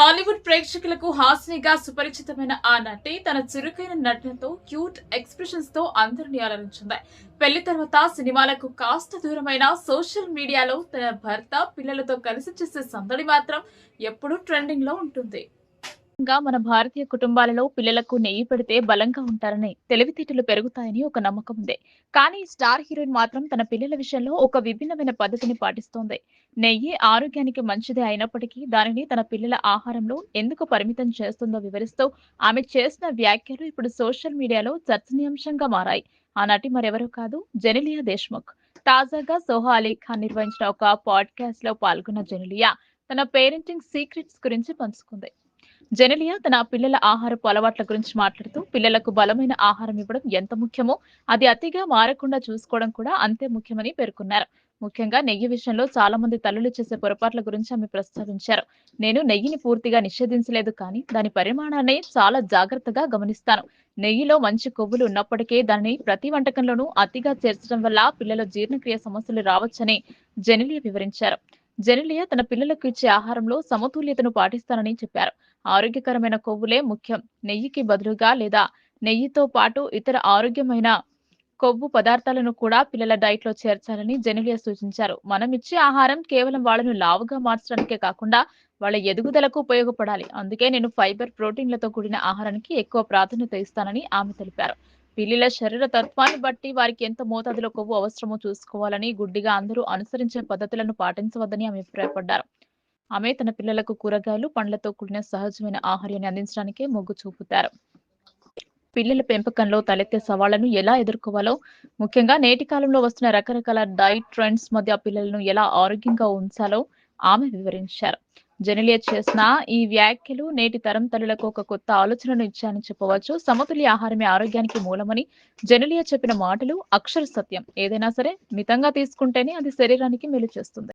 టాలీవుడ్ ప్రేక్షకులకు హాస్నిగా సుపరిచితమైన ఆ నటి తన చురుకైన నటనతో క్యూట్ ఎక్స్ప్రెషన్స్తో అందరినీ అలరించింది. పెళ్ళి తర్వాత సినిమాలకు కాస్త దూరమైన సోషల్ మీడియాలో తన భర్త పిల్లలతో కలిసి చేసే సందడి మాత్రం ఎప్పుడూ ట్రెండింగ్లో ఉంటుంది. ఇంకా మన భారతీయ కుటుంబాలలో పిల్లలకు నెయ్యి పెడితే బలంగా ఉంటారని తెలివితేటలు పెరుగుతాయని ఒక నమ్మకం ఉంది. కానీ స్టార్ హీరోయిన్ మాత్రం తన పిల్లల విషయంలో ఒక విభిన్నమైన పద్ధతిని పాటిస్తోంది. నెయ్యి ఆరోగ్యానికి మంచిది అయినప్పటికీ దానిని తన పిల్లల ఆహారంలో ఎందుకు పరిమితం చేస్తుందో వివరిస్తూ ఆమె చేసిన వ్యాఖ్యలు ఇప్పుడు సోషల్ మీడియాలో చర్చనీయాంశంగా మారాయి. ఆనాటి మరెవరూ కాదు జెనిలియా దేశ్ముఖ్. తాజాగా సోహా అలీ ఖాన్ నిర్వహించిన ఒక పాడ్కాస్ట్లో పాల్గొన్న జెనిలియా తన పేరెంటింగ్ సీక్రెట్స్ గురించి పంచుకుంది. జెనలియా తన పిల్లల ఆహారపు అలవాట్ల గురించి మాట్లాడుతూ పిల్లలకు బలమైన ఆహారం ఇవ్వడం ఎంత ముఖ్యమో అది అతిగా మారకుండా చూసుకోవడం కూడా అంతే ముఖ్యమని పేర్కొన్నారు. ముఖ్యంగా నెయ్యి విషయంలో చాలా మంది తల్లులు చేసే పొరపాట్ల గురించి ఆమె ప్రస్తావించారు. నేను నెయ్యిని పూర్తిగా నిషేధించలేదు కానీ దాని పరిమాణాన్ని చాలా జాగ్రత్తగా గమనిస్తాను. నెయ్యిలో మంచి కొవ్వులు ఉన్నప్పటికీ దానిని ప్రతి వంటకంలోనూ అతిగా చేర్చడం వల్ల పిల్లల జీర్ణక్రియ సమస్యలు రావచ్చని జెనిలియా వివరించారు. జెనిలియా తన పిల్లలకు ఇచ్చే ఆహారంలో సమతుల్యతను పాటిస్తానని చెప్పారు. ఆరోగ్యకరమైన కొవ్వులే ముఖ్యం. నెయ్యికి బదులుగా లేదా నెయ్యితో పాటు ఇతర ఆరోగ్యమైన కొవ్వు పదార్థాలను కూడా పిల్లల డైట్లో చేర్చాలని జెనిలియా సూచించారు. మనం ఇచ్చే ఆహారం కేవలం వాళ్ళను లావుగా మార్చడానికే కాకుండా వాళ్ళ ఎదుగుదలకు ఉపయోగపడాలి. అందుకే నేను ఫైబర్ ప్రోటీన్లతో కూడిన ఆహారానికి ఎక్కువ ప్రాధాన్యత ఇస్తానని ఆమె తెలిపారు. పిల్లల శరీర తత్వాన్ని బట్టి వారికి ఎంత మోతాదులో కొవ్వు అవసరమో చూసుకోవాలని గుడ్డిగా అందరూ అనుసరించే పద్ధతులను పాటించవద్దని ఆమె అభిప్రాయపడ్డారు. ఆమె తన పిల్లలకు కూరగాయలు పండ్లతో కూడిన సహజమైన ఆహార్యాన్ని అందించడానికే మొగ్గు చూపుతారు. పిల్లల పెంపకంలో తలెత్తే సవాళ్ళను ఎలా ఎదుర్కోవాలో ముఖ్యంగా నేటి కాలంలో వస్తున్న రకరకాల డైట్ ట్రెండ్స్ మధ్య పిల్లలను ఎలా ఆరోగ్యంగా ఉంచాలో ఆమె వివరించారు. జెనిలియా చేసిన ఈ వ్యాఖ్యలు నేటి తరం తల్లులకు ఒక కొత్త ఆలోచనను ఇచ్చాయని చెప్పవచ్చు. సమతుల్య ఆహారమే ఆరోగ్యానికి మూలమని జెనిలియా చెప్పిన మాటలు అక్షర సత్యం. ఏదైనా సరే మితంగా తీసుకుంటేనే అది శరీరానికి మేలు చేస్తుంది.